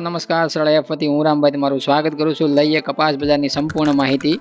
નમસ્કાર સરળ એફ વતી હું રામભાઈ તમારું સ્વાગત કરું છું. લઈએ કપાસ બજારની સંપૂર્ણ માહિતી.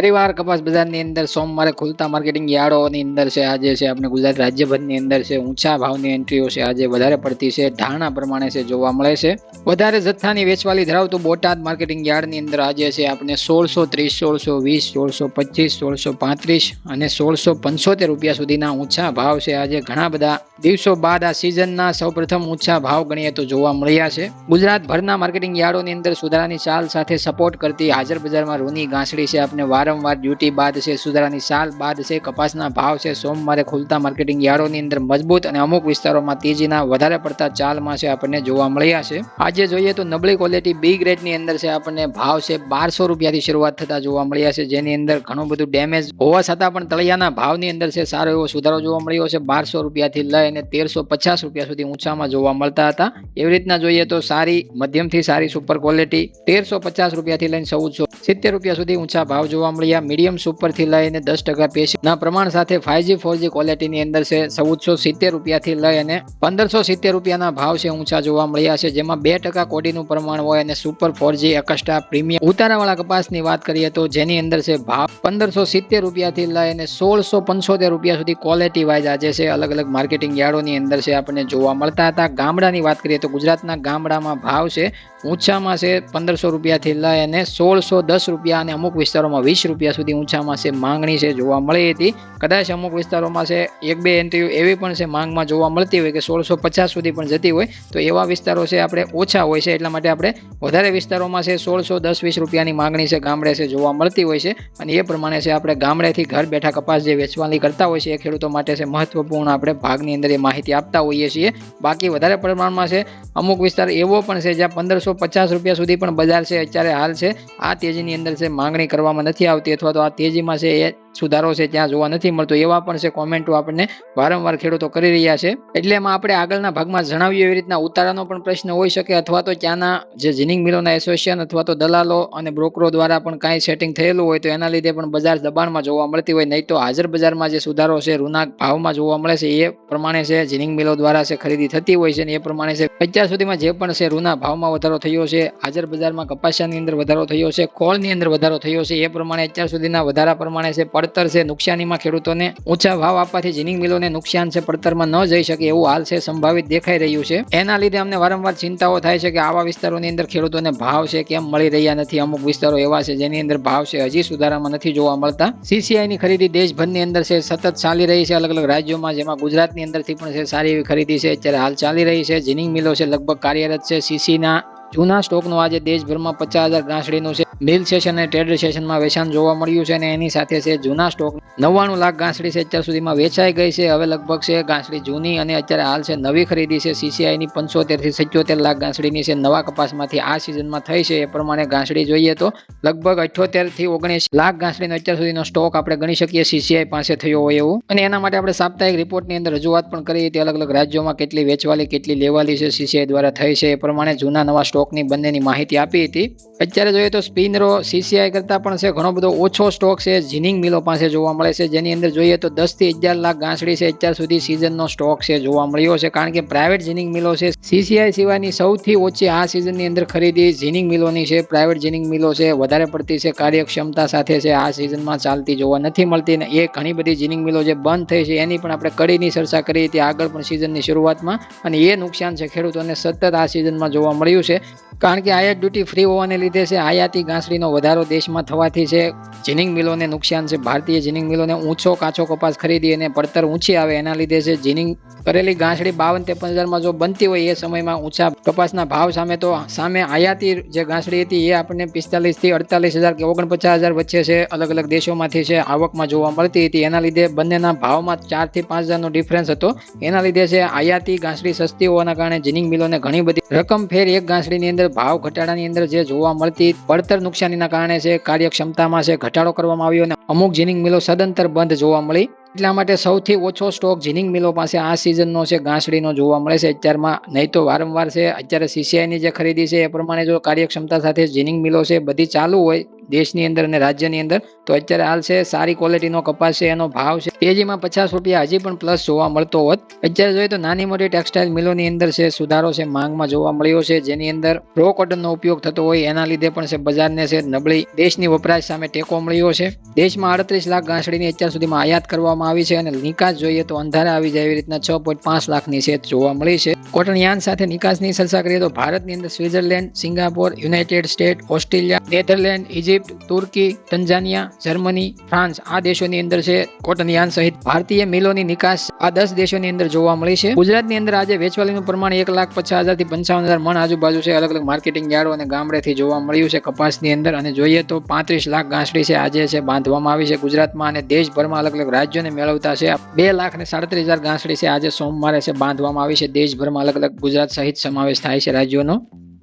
ફરીવાર કપાસ બજારની અંદર સોમવારે ખુલતા માર્કેટિંગ યાર્ડોની અંદર છે, આજે છે આપણે ગુજરાત રાજ્યભરની અંદર છે, ઊંચા ભાવની એન્ટ્રીઓ છે, આજે વધારે પડતી છે, ધારણા પ્રમાણે છે, જોવા મળે છે. વધારે જથ્થાની વેચવાલી ધરાવતું બોટાદ માર્કેટિંગ યાર્ડની અંદર આજે છે, આપણે સોળસો ત્રીસ, સોળસો વીસ, સોળસો પચીસ, સોળસો પાંત્રીસ અને સોળસો પંચોતેર રૂપિયા સુધીના ઊંચા ભાવ છે, આજે ઘણા બધા દિવસો બાદ આ સિઝનના સૌપ્રથમ ઊંચા ભાવ ગણીએ તો જોવા મળ્યા છે. ગુજરાતભરના માર્કેટિંગ યાર્ડોની અંદર સુધારાની ચાલ સાથે સપોર્ટ કરતી હાજર બજારમાં રૂની ગાંસડી છે, આપણે વારંવાર ડ્યુટી બાદ છે, સુધારાની સાલ બાદ છે, કપાસના ભાવ છે, સોમવારે ખુલતા માર્કેટિંગ યાર્ડોની અંદર મજબૂત અને અમુક વિસ્તારોમાં તેજીના વધારે પડતા ચાલમાં છે, આપણને જોવા મળ્યા છે. આજે જોઈએ તો નબળી ક્વોલિટી બી ગ્રેડની અંદર છે, આપણને ભાવ છે, બારસો રૂપિયાથી શરૂઆત થતા જોવા મળ્યા છે. જેની અંદર ઘણું બધું ડેમેજ હોવા છતાં પણ તળિયાના ભાવની અંદર છે, સારો એવો સુધારો જોવા મળ્યો છે. બારસો રૂપિયાથી લઈ અને તેરસો પચાસ રૂપિયા સુધી ઊંચામાં જોવા મળતા હતા. એવી રીતના જોઈએ તો સારી, મધ્યમથી સારી સુપર ક્વોલિટી તેરસો પચાસ રૂપિયાથી લઈને ચૌદસો સિત્તેર રૂપિયા સુધી ઊંચા ભાવ જોવા મળ્યા. મીડિયમ સુપરથી લઈને દસ ટકા પેશીના પ્રમાણ સાથે ફાઈવજી ફોરજી ક્વોલિટીની અંદર છે. ચૌદસો સિત્તેર રૂપિયાથી લઈ અને પંદરસો સિત્તેર રૂપિયાના ભાવ છે ઊંચા જોવા મળ્યા છે. જેમાં બે ટકા કોડીનું પ્રમાણ હોય અને super four G extra premium ઉતારાવાળા કપાસની વાત કરીએ તો જેની અંદર છે ભાવ પંદરસો સિત્તેર રૂપિયાથી લઈ અને સોળસો પંચોતેર રૂપિયા સુધી ક્વોલિટી વાઇઝ આજે છે. અલગ અલગ માર્કેટિંગ યાર્ડોની અંદર છે આપણને જોવા મળતા હતા. ગામડાની વાત કરીએ તો ગુજરાતના ગામડામાં ભાવ છે ઊંચામાં છે પંદરસો રૂપિયાથી લઈ અને સોળસો દસ રૂપિયા અને અમુક વિસ્તારોમાં વીસ રૂપિયા સુધી ઊંચામાં છે, માંગણી છે, જોવા મળી હતી. કદાચ અમુક વિસ્તારોમાં છે, એક બે એન્ટ્રીઓ એવી પણ છે, માંગમાં જોવા મળતી હોય કે સોળસો પચાસ સુધી પણ જતી હોય, તો એવા વિસ્તારો છે, આપણે ઓછા હોય છે, એટલા માટે આપણે વધારે વિસ્તારોમાં છે, સોળસો દસ વીસ રૂપિયાની માંગણી છે, ગામડે છે, જોવા મળતી હોય છે. અને એ પ્રમાણે છે, આપણે ગામડેથી ઘર બેઠા કપાસ જે વેચવાની કરતા હોય છે, એ ખેડૂતો માટે છે, મહત્વપૂર્ણ આપણે ભાગની અંદર એ માહિતી આપતા હોઈએ છીએ. બાકી વધારે પ્રમાણમાં છે, અમુક વિસ્તાર એવો પણ છે, જ્યાં પંદરસો પચાસ રૂપિયા સુધી પણ બજાર છે, અત્યારે હાલ છે. આ તેજીની અંદર છે, માંગણી કરવામાં નથી આવતી અથવા તો આ તેજીમાં છે એ સુધારો છે ત્યાં જોવા નથી મળતો એવા પણ છે કોમેન્ટો આપણને વારંવાર ખેડૂતો કરી રહ્યા છે. એટલે એમાં આપણે આગળના ભાગમાં જણાવ્યું એવી રીતના ઉતારાનો પણ પ્રશ્ન હોઈ શકે અથવા તો ત્યાંના જે જીનિંગ મિલોના એસોસિએશન અથવા તો દલાલો અને બ્રોકરો દ્વારા પણ કાંઈ સેટિંગ થયેલું હોય તો એના લીધે પણ બજાર દબાણમાં જોવા મળતી હોય, નહીં તો હાજર બજારમાં જે સુધારો છે રૂના ભાવમાં જોવા મળે છે, એ પ્રમાણે છે, જીનિંગ મિલો દ્વારા છે ખરીદી થતી હોય છે અને એ પ્રમાણે છે. અત્યાર સુધીમાં જે પણ છે રૂના ભાવમાં વધારો થયો છે, હાજર બજારમાં કપાસિયાની અંદર વધારો થયો છે કોળની અંદર વધારો થયો છે, એ પ્રમાણે અત્યાર સુધીના વધારા પ્રમાણે છે પડતર છે. નુકસાનીમાં ખેડૂતોને ઊંચા ભાવ આપવાથી જીનિંગ મિલોને નુકસાન છે. પડતરમાં ન જઈ શકે એવું હાલ છે, સંભાવિત દેખાઈ રહ્યું છે. એના લીધે અમને વારંવાર ચિંતાઓ થાય છે કે આવા વિસ્તારોની અંદર ખેડૂતોને ભાવ છે કેમ મળી રહ્યા નથી? અમુક વિસ્તારો એવા છે જેની અંદર ભાવ છે હજી સુધારામાં નથી જોવા મળતા. સીસીઆઈ ની ખરીદી દેશભરની અંદર છે, સતત ચાલી રહી છે. અલગ અલગ રાજ્યોમાં જેમાં ગુજરાતની અંદરથી પણ છે, સારી એવી ખરીદી છે. અત્યારે હાલ ચાલી રહી છે. જીનિંગ મિલો છે, લગભગ કાર્યરત છે. સીસીના જૂના સ્ટોકનું આજે દેશભરમાં પચાસ હજાર ગાંસડીનું છે. મિલ સેશન અને ટ્રેડર સેશનમાં વેચાણ જોવા મળ્યું છે અને એની સાથે છે જૂના સ્ટોક. નવ્વાણું લાખ ગાંસડી છે, અત્યાર સુધીમાં વેચાઈ ગઈ છે. હવે લગભગ છે ગાંસડી જૂની અને અત્યારે હાલ છે નવી ખરીદી છે. સીસીઆઈની પંચોતેરથી સિત્યોતેર લાખ ગાંસડીની છે. નવા કપાસમાંથી આ સિઝનમાં થઈ છે. એ પ્રમાણે ગાંસડી જોઈએ તો લગભગ અઠ્યોતેરથી ઓગણીસ લાખ ગાંસડીનો અત્યાર સુધીનો સ્ટોક આપણે ગણી શકીએ સીસીઆઈ પાસે થયો હોય એવું. અને એના માટે આપણે સાપ્તાહિક રિપોર્ટની અંદર રજૂઆત પણ કરી. હતી અલગ અલગ રાજ્યોમાં કેટલી વેચવાલી, કેટલી લેવાલી છે સીસીઆઈ દ્વારા થઈ છે. એ પ્રમાણે જૂના નવા સ્ટોકની બંનેની માહિતી આપી હતી. અત્યારે જોઈએ તો સ્પિનરો સીસીઆઈ કરતાં પણ છે, ઘણો બધો ઓછો સ્ટોક છે જીનિંગ મિલો પાસે જોવા મળે છે. જેની અંદર જોઈએ તો દસથી અગિયાર લાખ ગાંસડી છે, અત્યાર સુધી સિઝનનો સ્ટોક છે, જોવા મળ્યો છે. કારણ કે પ્રાઇવેટ જીનિંગ મિલો છે. સીસીઆઈ સિવાયની સૌથી ઓછી આ સિઝનની અંદર ખરીદી જીનિંગ મિલોની છે પ્રાઇવેટ જીનિંગ મિલો છે, વધારે પડતી છે, કાર્યક્ષમતા સાથે છે, આ સિઝનમાં ચાલતી જોવા નથી મળતી ને એ ઘણી બધી જીનિંગ મિલો જે બંધ થઈ છે, એની પણ આપણે કડીની ચર્ચા કરી હતી આગળ પણ સિઝનની શરૂઆતમાં. અને એ નુકસાન છે, ખેડૂતોને સતત આ સિઝનમાં જોવા મળ્યું છે. કારણ કે આયાત ડ્યુટી ફ્રી હોવાને લીધે છે, આયાતી ગાંસડીનો વધારો દેશમાં થવાથી છે, જીનિંગ મિલોને નુકસાન છે. ભારતીય જીનિંગ મિલોને ઊંચો કાચો કપાસ ખરીદી અને પડતર ઊંચી આવે એના લીધે છે. જીનિંગ કરેલી ગાંસડી બાવન ત્રેપન હજારમાં જો બનતી હોય એ સમયમાં ઊંચા કપાસના ભાવ સામે તો સામે આયાતી જે ગાંસડી હતી એ આપણને પિસ્તાલીસથી અડતાલીસ હજાર કે ઓગણપચાસ હજાર વચ્ચે છે. અલગ અલગ દેશોમાંથી છે, આવકમાં જોવા મળતી હતી. એના લીધે બંનેના ભાવમાં ચારથી પાંચ હજારનો ડિફરન્સ હતો. એના લીધે છે, આયાતી ગાંસડી સસ્તી હોવાના કારણે જીનિંગ મિલોને ઘણી બધી રકમ ફેર એક ગાંસડીની અંદર ભાવ ઘટાડાની અંદર જે જોવા મળતી પડતર નુકસાનીના કારણે છે, કાર્યક્ષમતામાં છે, ઘટાડો કરવામાં આવ્યો અને અમુક જીનિંગ મિલો સદંતર બંધ જોવા મળી. એટલા માટે સૌથી ઓછો સ્ટોક જીનિંગ મિલો પાસે આ સિઝનનો છે, ઘાસડીનો જોવા મળે છે. અત્યારમાં નહીં તો વારંવાર છે, અત્યારે સીસીઆઈની જે ખરીદી છે, એ પ્રમાણે જો કાર્યક્ષમતા સાથે જીનિંગ મિલો છે, બધી ચાલુ હોય દેશની અંદર અને રાજ્યની અંદર. તો અત્યારે હાલ છે, સારી ક્વોલિટીનો કપાસ છે, એનો ભાવ છે. તેજીમાં પચાસ રૂપિયા હજી પણ પ્લસ જોવા મળતો હોત. અત્યારે જોઈએ તો નાની મોટી ટેક્સટાઇલ મિલોની અંદર છે, સુધારો છે, માંગમાં જોવા મળ્યો છે. જેની અંદર રો કોટનનો ઉપયોગ થતો હોય, એના લીધે પણ છે, બજારને છે, નબળી દેશની વપરાશ સામે ટેકો મળ્યો છે. દેશમાં અડત્રીસ લાખ ગાંસડીની અત્યાર સુધીમાં આયાત કરવામાં આવી છે અને નિકાસ જોઈએ તો અંધારે આવી જાય એવી રીતના છ પોઈન્ટ પાંચ લાખની છે જોવા મળી છે. કોટન યાન સાથે નિકાસની ચર્ચા કરીએ તો ભારતની અંદર Switzerland Singapore, United State Australia, Netherland Egypt તુર્કી, તંજાનિયા, જર્મની, ફ્રાન્સ આ દેશોની અંદર છે કોટન યાન સહિત. ભારતીય મિલોની નિકાસ આ દસ દેશોની અંદર જોવા મળી છે. ગુજરાતની અંદર આજે વેચવાલીનું પ્રમાણ એક લાખ પચાસ હજારથી પંચાવન હજાર મણ આજુબાજુ છે. અલગ અલગ માર્કેટિંગ યાર્ડો અને ગામડેથી જોવા મળ્યું છે કપાસની અંદર. અને જોઈએ તો પાંત્રીસ લાખ ગાંસડી છે આજે છે બાંધવામાં આવી છે ગુજરાતમાં અને દેશભરમાં અલગ અલગ રાજ્યોને મેળવતા છે. બે લાખ ને સાડત્રીસ હજાર ગાંસડી છે આજે સોમવારે છે બાંધવામાં આવી છે. દેશભરમાં અલગ અલગ ગુજરાત સહિત સમાવેશ થાય છે રાજ્યોનો.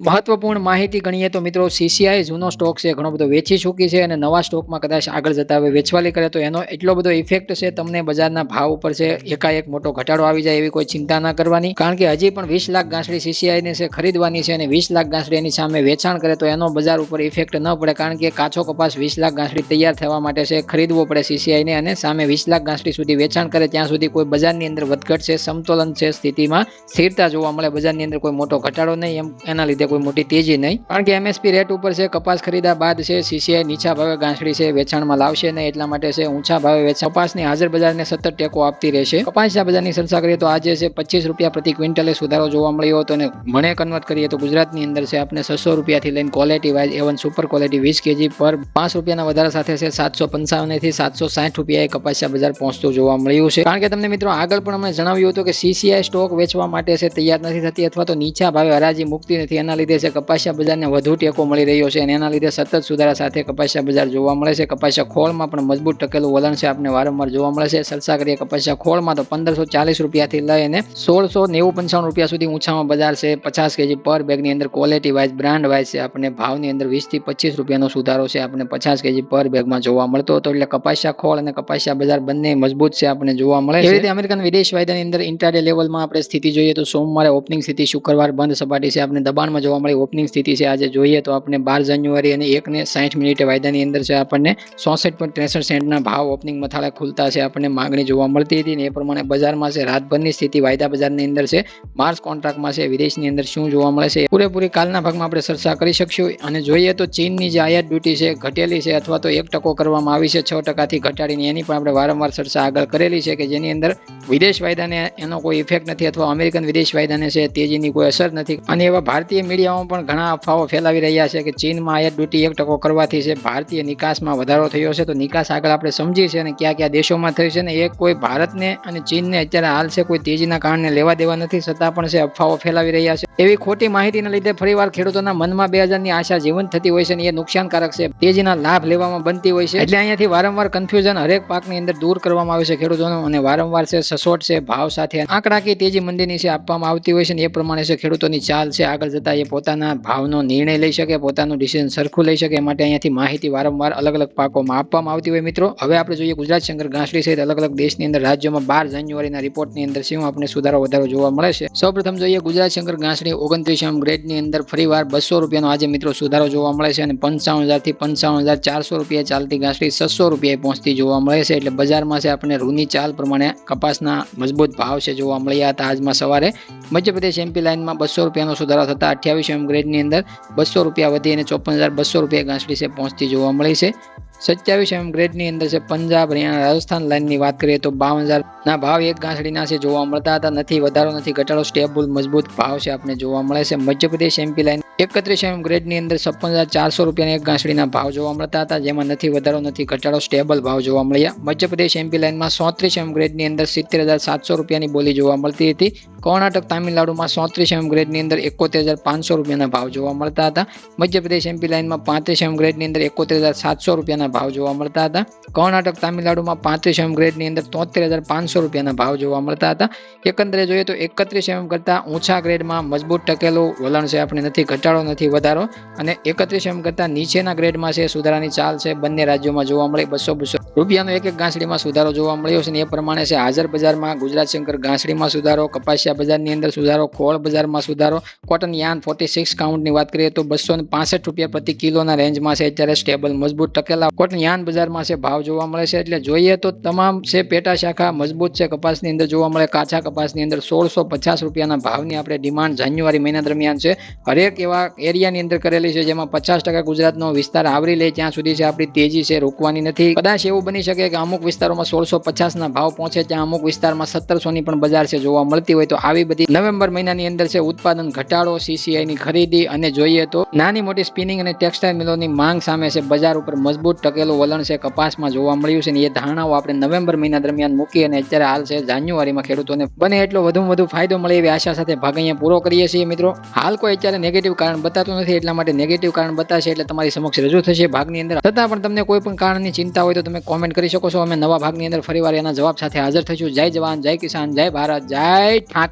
મહત્વપૂર્ણ માહિતી ગણીએ તો મિત્રો સીસીઆઈ જૂનો સ્ટોક છે, ઘણો બધો વેચી ચૂકી છે અને નવા સ્ટોકમાં કદાચ આગળ જતા હવે વેચવાલી કરે તો એનો એટલો બધો ઇફેક્ટ છે, તમને બજારના ભાવ ઉપર છે, એકાએક મોટો ઘટાડો આવી જાય એવી કોઈ ચિંતા ના કરવાની. કારણ કે હજી પણ વીસ લાખ ગાંસડી સીસીઆઈને છે, ખરીદવાની છે અને વીસ લાખ ગાંસડી એની સામે વેચાણ કરે તો એનો બજાર ઉપર ઇફેક્ટ ન પડે. કારણ કે કાચો કપાસ વીસ લાખ ગાંસડી તૈયાર થવા માટે છે, ખરીદવો પડે સીસીઆઈને અને સામે વીસ લાખ ગાંસડી સુધી વેચાણ કરે, ત્યાં સુધી કોઈ બજારની અંદર વધઘટ છે સમતોલન છે સ્થિતિમાં સ્થિરતા જોવા મળે, બજારની અંદર કોઈ મોટો ઘટાડો નહીં, એમ એના લીધે કોઈ મોટી તેજી નહીં. કારણ કે એમએસપી રેટ ઉપર છે, કપાસ ખરીદા બાદ છે સીસીઆઈ નીચા ભાવે ગાંસડી છે, વેચાણમાં લાવશે નહીં, એટલા માટે છે, ઊંચા ભાવે વેચાણ. કપાસની હાજર બજારને સતત ટેકો આપતી રહેશે. કપાસના બજારની ચર્ચા કરીએ તો આજે છે, પચીસ રૂપિયા પ્રતિ ક્વિન્ટલે સુધારો જોવા મળ્યો હતો અને મને કન્વર્ટ કરીએ તો ગુજરાતની અંદર છે આપણે છસો રૂપિયાથી લઈને quality wise Avon super quality વીસ કેજી પર પાંચ રૂપિયાના વધારા સાથે છે, સાતસો પંચાવનથી સાતસો સાઠ રૂપિયાએ કપાસિયા બજાર પહોંચતું જોવા મળ્યું છે. કારણ કે તમને મિત્રો આગળ પણ અમે જણાવ્યું હતું કે સીસીઆઈ સ્ટોક વેચવા માટે છે, તૈયાર નથી થતી અથવા તો નીચા ભાવે હરાજી મુકતી નથી. એના લીધે છે કપાસિયા બજારને વધુ ટેકો મળી રહ્યો છે અને એના લીધે સતત સુધારા સાથે કપાસિયા બજાર જોવા મળે છે. કપાસિયા ખોળમાં પણ મજબૂત ટકેલું વલણ છે આપણે વારંવાર જોવા મળે છે. સરસા કરીએ કપાસિયા ખોળમાં તો પંદરસો ચાલીસ રૂપિયાથી લઈને સોળસો નેવું પંચાવન રૂપિયા સુધી ઊંચામાં બજાર છે. પચાસ કેજી પર બેગની અંદર ક્વોલિટી વાઇઝ બ્રાન્ડ વાઇઝ છે. આપણે ભાવની અંદર વીસથી પચીસ રૂપિયાનો સુધારો છે. આપણે પચાસ કેજી પર બેગમાં જોવા મળતો હતો. એટલે કપાસિયા ખોળ અને કપાસિયા બજાર બંને મજબૂત છે આપણે જોવા મળે છે. રીતે અમેરિકન વિદેશ વાયદાની અંદર ઇન્ટરડે લેવલમાં આપણે સ્થિતિ જોઈએ તો સોમવારે ઓપનિંગ સ્થિતિ શુક્રવાર બંધ સપાટી છે. આપણે દબાણમાં જોવા મળી ઓપનિંગ સ્થિતિ છે આજે જોઈએ તો આપણે બાર જાન્યુઆરી અને એક ને સાઠ મિનિટે વાયદાની અંદર છે આપણને ચોસઠ પોઈન્ટ ત્રેસઠ સેન્ટના ભાવ ઓપનિંગ મથાળા ખુલતા છે આપણને માગણી જોવા મળતી હતી ને એ પ્રમાણે બજારમાં છે રાતભરની સ્થિતિ વાયદા બજારની અંદર છે. માર્ચ કોન્ટ્રાક્ટમાં છે, વિદેશની અંદર શું જોવા મળે છે પૂરેપૂરી કાલના ભાગમાં આપણે ચર્ચા કરી શકશું. અને જોઈએ તો ચીનની જે આયાત ડ્યુટી છે, ઘટેલી છે અથવા તો એક ટકો કરવામાં આવી છે, છ ટકાથી ઘટાડીને એની પણ આપણે વારંવાર ચર્ચા આગળ કરેલી છે કે જેની અંદર વિદેશ વાયદાને એનો કોઈ ઇફેક્ટ નથી અથવા અમેરિકન વિદેશ વાયદાને છે તેજીની કોઈ અસર નથી. અને એવા ભારતીય મીડિયામાં પણ ઘણા અફવાઓ ફેલાવી રહ્યા છે કે ચીનમાં આયાત ડ્યુટી એક ટકો કરવાથી છે, ભારતીય નિકાસમાં વધારો થયો છે. તો નિકાસ આગળ આપણે સમજીએ છીએ અને કયા કયા દેશોમાં થયું છે ને એ કોઈ ભારતને અને ચીનને અત્યારે હાલ છે કોઈ તેજીના કારણે લેવા દેવા નથી. છતાં પણ છે, અફવાઓ ફેલાવી રહ્યા છે. એવી ખોટી માહિતીના લીધે ફરીવાર ખેડૂતોના મનમાં બે હજારની આશા જીવંત થતી હોય છે અને એ નુકસાનકારક છે. તેજીના લાભ લેવામાં બનતી હોય છે. એટલે અહીંયાથી વારંવાર કન્ફ્યુઝન હરેક પાકની અંદર દૂર કરવામાં આવે છે ખેડૂતોનું અને વારંવાર છે, સસોટ છે, ભાવ સાથે આંકડાકીય તેજી મંદીની છે આપવામાં આવતી હોય છે ને એ પ્રમાણે છે ખેડૂતોની ચાલ છે આગળ જતા એ પોતાના ભાવનો નિર્ણય લઈ શકે, પોતાનું ડિસિઝન સરખું લઈ શકે માટે અહીંયાથી માહિતી વારંવાર અલગ અલગ પાકોમાં આપવામાં આવતી હોય મિત્રો. હવે આપણે જોઈએ ગુજરાત શંકર ઘાસડી સહિત અલગ અલગ દેશની અંદર રાજ્યોમાં બાર જાન્યુઆરીના રિપોર્ટની અંદર શું આપણે સુધારો વધારો જોવા મળે છે. સૌપ્રથમ જોઈએ ગુજરાત શંકર ઘાસડી ઓગણત્રીસમ ગ્રેડની અંદર ફરીવાર બસો રૂપિયાનો આજે મિત્રો સુધારો જોવા મળે છે અને પંચાવન હજારથી પંચાવન હજાર ચારસો રૂપિયા ચાલતી ઘાસડી છસો રૂપિયા પહોંચતી જોવા મળે છે. એટલે બજારમાં છે આપણે રૂની ચાલ પ્રમાણે કપાસના મજબૂત ભાવ છે જોવા મળ્યા હતા. આજમાં સવારે મધ્યપ્રદેશ એમપી લાઇનમાં બસો રૂપિયાનો સુધારો થતા અઠ્યાવીસ એમ ગ્રેડની અંદર બસો રૂપિયા વધી અને ચોપન હજાર બસો રૂપિયા ઘાસડી છે પહોંચતી જોવા મળી છે. સત્યાવીસ એમ ગ્રેડની અંદર છે પંજાબ હરિયાણા રાજસ્થાન લાઇનની વાત કરીએ તો બાવન હજારના ભાવ એક ઘાસડીના છે જોવા મળતા હતા. નથી, વધારો નથી, ઘટાડો સ્ટેબલ, મજબૂત ભાવ છે આપણે જોવા મળે છે. મધ્યપ્રદેશ એમપી લાઇન એકત્રીસ એમ ગ્રેડની અંદર છપ્પન હજાર ચારસો રૂપિયાના એક ઘાસડીના ભાવ જોવા મળતા હતા. જેમાં નથી, વધારો નથી, ઘટાડો સ્ટેબલ ભાવ જોવા મળ્યા. મધ્યપ્રદેશ એમપી લાઇનમાં સોત્રીસ એમ ગ્રેડની અંદર સિત્તેર હજાર સાતસો રૂપિયાની બોલી જોવા મળતી હતી. કર્ણાટક, તામિલનાડુમાં સોત્રીસ એમ ગ્રેડની અંદર એકોતેર હજાર પાંચસો રૂપિયાના ભાવ જોવા મળતા હતા. મધ્યપ્રદેશ એમપી લાઇનમાં પાંત્રીસ એમ ગ્રેડની અંદર એકોતેર હજાર સાતસો રૂપિયાના ભાવ જોવા મળતા હતા. કર્ણાટક, તામિલનાડુમાં પાંત્રીસ એમ ગ્રેડની અંદર તોતેર હજાર પાંચસો રૂપિયાના ભાવ જોવા મળતા હતા. એકંદરે જોઈએ તો એકત્રીસ એમ કરતાં ઊંચા ગ્રેડમાં મજબૂત ટકેલું વલણ છે, આપણે નથી, ઘટાડો નથી, વધારો. અને એકત્રીસ એમ કરતાં નીચેના ગ્રેડમાં છે, સુધારાની ચાલ છે, બંને રાજ્યોમાં જોવા મળે બસો બસો રૂપિયાનો એક એક ઘાસડીમાં સુધારો જોવા મળ્યો છે અને એ પ્રમાણે છે, હાજર બજારમાં ગુજરાત શંકર ઘાસડીમાં સુધારો, કપાસિયા બજારની અંદર સુધારો કોળ બજારમાં સુધારો. કોટન યાન ફોર્ટી સિક્સ કાઉન્ટની વાત કરીએ તો બસો પાસઠ રૂપિયા પ્રતિ કિલોના રેન્જમાં છે. અત્યારે સ્ટેબલ મજબૂત, ટકેલા. કોટન યાન બજારમાં છે, ભાવ જોવા મળે છે. એટલે જોઈએ તો તમામ છે પેટા શાખા મજબૂત છે. કપાસની અંદર જોવા મળે કાચા કપાસની અંદર સોળસો પચાસ રૂપિયાના ભાવની આપણે ડિમાન્ડ જાન્યુઆરી મહિના દરમિયાન છે. હરેક એવા એરિયાની અંદર કરેલી છે જેમાં પચાસ ટકા ગુજરાતનો વિસ્તાર આવરી લે ત્યાં સુધી છે. આપણી તેજી છે, રોકવાની નથી. કદાચ એવું બની શકે કે અમુક વિસ્તારોમાં સોળસો પચાસના ભાવ પહોંચે ત્યાં અમુક વિસ્તારમાં સત્તરસોની પણ બજાર છે જોવા મળતી હોય તો આવી બધી નવેમ્બર મહિનાની અંદર છે, ઉત્પાદન ઘટાડો સીસીઆઈની ખરીદી અને જોઈએ તો નાની મોટી સ્પિનિંગ અને ટેક્સટાઇલ મિલોની માંગ સામે છે, બજાર ઉપર મજબૂત ટકેલું વલણ છે, કપાસમાં જોવા મળ્યું છે અને એ ધારણાઓ આપણે નવેમ્બર મહિના દરમિયાન મૂકી અને અત્યારે હાલ છે, જાન્યુઆરીમાં ખેડૂતોને બને એટલો વધુ વધુ ફાયદો મળે એવી આશા સાથે ભાગ અહીંયા પૂરો કરીએ છીએ મિત્રો. હાલ કોઈ અત્યારે નેગેટિવ કારણ બતાતું નથી, એટલા માટે નેગેટિવ કારણ બતાશે એટલે તમારી સમક્ષ રજૂ થશે ભાગની અંદર. છતાં પણ તમને કોઈ પણ કારણની ચિંતા હોય તો તમે કોમેન્ટ કરી શકો છો. અમે નવા ભાગની અંદર ફરીવાર એના જવાબ સાથે હાજર થઈશું. જય જવાન, જય કિસાન, જય ભારત, જય ઠાકર.